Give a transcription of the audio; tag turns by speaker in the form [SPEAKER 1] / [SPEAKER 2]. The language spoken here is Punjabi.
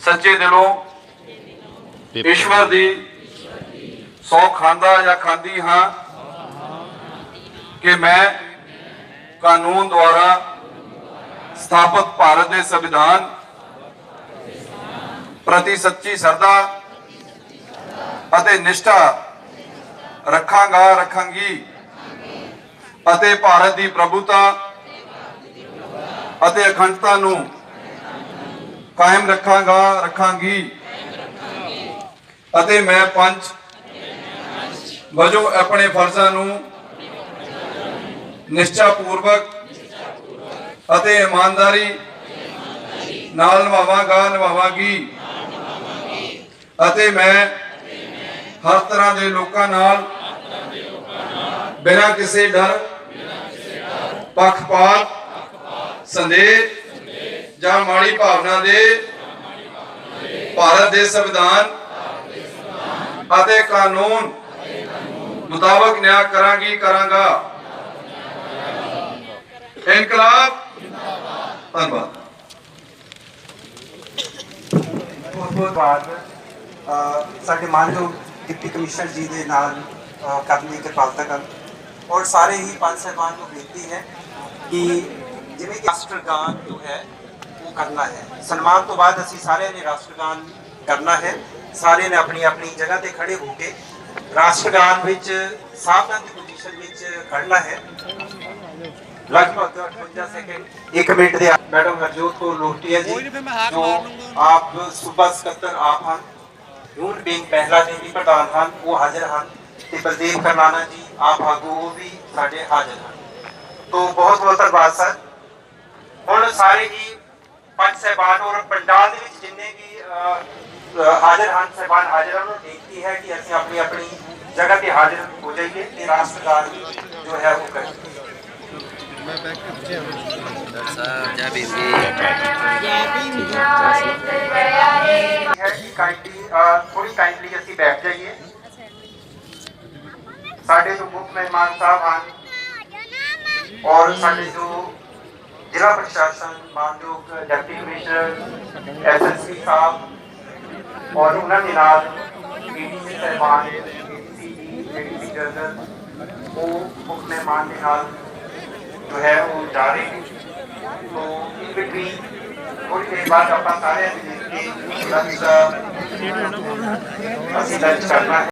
[SPEAKER 1] ਸੱਚੇ ਦਿਲੋਂ ਈਸ਼ਵਰ ਦੀ ਸੌ ਖਾਂਦਾ ਜਾਂ ਖਾਂਦੀ ਹਾਂ ਕਿ ਮੈਂ ਕਾਨੂੰਨ ਦੁਆਰਾ ਸਥਾਪਿਤ ਭਾਰਤ ਦੇ ਸੰਵਿਧਾਨ ਪ੍ਰਤੀ ਸੱਚੀ ਸਰਦਾ ਅਤੇ ਨਿਸ਼ਠਾ ਰੱਖਾਂਗਾ, ਰੱਖਾਂਗੀ ਅਤੇ ਭਾਰਤ ਦੀ ਪ੍ਰਭੂਤਾ ਅਤੇ ਅਖੰਡਤਾ ਨੂੰ ਕਾਇਮ ਰੱਖਾਂਗਾ, ਰੱਖਾਂਗੀ। ਅਤੇ ਮੈਂ ਪੰਜ ਵਜੋਂ ਆਪਣੇ ਫਰਜ਼ਾਂ ਨੂੰ ਨਿਸ਼ਚਾ ਪੂਰਵਕ ਅਤੇ ਇਮਾਨਦਾਰੀ ਨਾਲ ਨਿਭਾਵਾਂਗਾ, ਨਿਭਾਵਾਂਗੀ। ਅਤੇ ਮੈਂ ਹਰ ਤਰ੍ਹਾਂ ਦੇ ਲੋਕਾਂ ਨਾਲ ਬਿਨਾਂ ਕਿਸੇ ਡਰ, ਪੱਖਪਾਤ ਸੰਦੇਹ ਜਾਂ ਮਾੜੀ ਭਾਵਨਾ ਦੇ ਭਾਰਤ ਦੇ ਸੰਵਿਧਾਨ ਅਤੇ ਕਾਨੂੰਨ ਮੁਤਾਬਕ ਨਿਆਂ ਕਰਾਂਗੀ, ਕਰਾਂਗਾ। ਇਨਕਲਾਬ। ਧੰਨਵਾਦ।
[SPEAKER 2] ਬਹੁਤ ਬਹੁਤ ਬਾਤ ਸਾਡੇ ਮਾਨਯੋਗ ਡਿਪਟੀ ਕਮਿਸ਼ਨਰ ਜੀ ਦੇ ਨਾਲ ਕਰਨੀ ਕਿਰਪਾਲਤਾ ਕਰ ਔਰ ਸਾਰੇ ਹੀ ਪੰਜ ਸਾਹਿਬਾਨ ਨੂੰ ਬੇਨਤੀ ਹੈ ਕਿ ਜਿਵੇਂ ਕਿ ਰਾਸ਼ਟਰਗਾਨ ਜੋ ਹੈ ਉਹ ਕਰਨਾ ਹੈ। ਸਨਮਾਨ ਤੋਂ ਬਾਅਦ ਅਸੀਂ ਸਾਰਿਆਂ ਨੇ ਰਾਸ਼ਟਰਗਾਨ ਕਰਨਾ ਹੈ। ਸਾਰੇ ਨੇ ਆਪਣੀ ਆਪਣੀ ਜਗ੍ਹਾ ਤੇ ਖੜੇ ਹੋ ਕੇ ਰਾਸ਼ਟਰਗਾਨ ਵਿੱਚ ਸਾਧਨਾ ਦੀ ਪੋਜੀਸ਼ਨ ਵਿੱਚ ਖੜਨਾ ਹੈ। ਲਗਭਗ 58 ਸੈਕਿੰਡ 1 ਮਿੰਟ ਦੇ ਮੈਡਮ ਹਰਜੋਤ ਕੋ ਲੋਟੀਆ ਜੀ ਜੋ ਆਪ ਸੂਬਾ ਸਕੱਤਰ ਆਪ ਹਨ। ਯੂਨ ਬੈਂਕ ਪਹਿਲਾ ਦੇ ਵੀ ਪ੍ਰਧਾਨ ਹਨ ਉਹ ਹਾਜ਼ਰ ਹਨ ਤੇ ਬਲਦੇਵ ਕਰਨਾਨਾ ਜੀ ਆਪ ਆਗੂ ਉਹ ਵੀ ਸਾਡੇ ਹਾਜ਼ਰ ਹਨ। ਤੋਂ ਬਹੁਤ ਬਹੁਤ ਧੰਨਵਾਦ ਸਰ। ਹੁਣ ਸਾਰੇ ਹੀ ਪੰਜ ਸਹਿਬਾਨ ਔਰ ਪੰਡਾਲ ਦੇ ਵਿੱਚ ਜਿੰਨੇ ਵੀ ਅਹ, ਅਹ, ਹਾਜ਼ਰ ਹਨ ਸਹਿਬਾਨ ਹਾਜ਼ਰ ਹਨ ਉਹ ਬੇਨਤੀ ਹੈ ਕਿ ਅਸੀਂ ਆਪਣੀ ਆਪਣੀ ਜਗ੍ਹਾ ਤੇ ਹਾਜ਼ਰ ਹੋ ਜਾਈਏ ਤੇ ਰਾਸ਼ਟਰਗਾਨ ਜੋ ਹੈ ਉਹ ਕਰੀਏ
[SPEAKER 3] ਜੈ ਬੀਬੀ
[SPEAKER 2] है कि काइंडली थोड़ी काइंडली ਅਸੀਂ ਬੈਠ ਜਾਈਏ ਸਾਡੇ ਜੋ ਮੁੱਖ ਮਹਿਮਾਨ ਸਾਹਿਬ ਹਨ ਔਰ ਸਾਡੇ ਜੋ जिला प्रशासन मानयोग deputy commissioner S S P साहब और उन्होंने निलाल डीडीसी वो मुख मेहमान निलाल जो है वो जा रहे हैं। तो इन बिटवीन थोड़ी देर बाद अपना सारे के लंच करना है।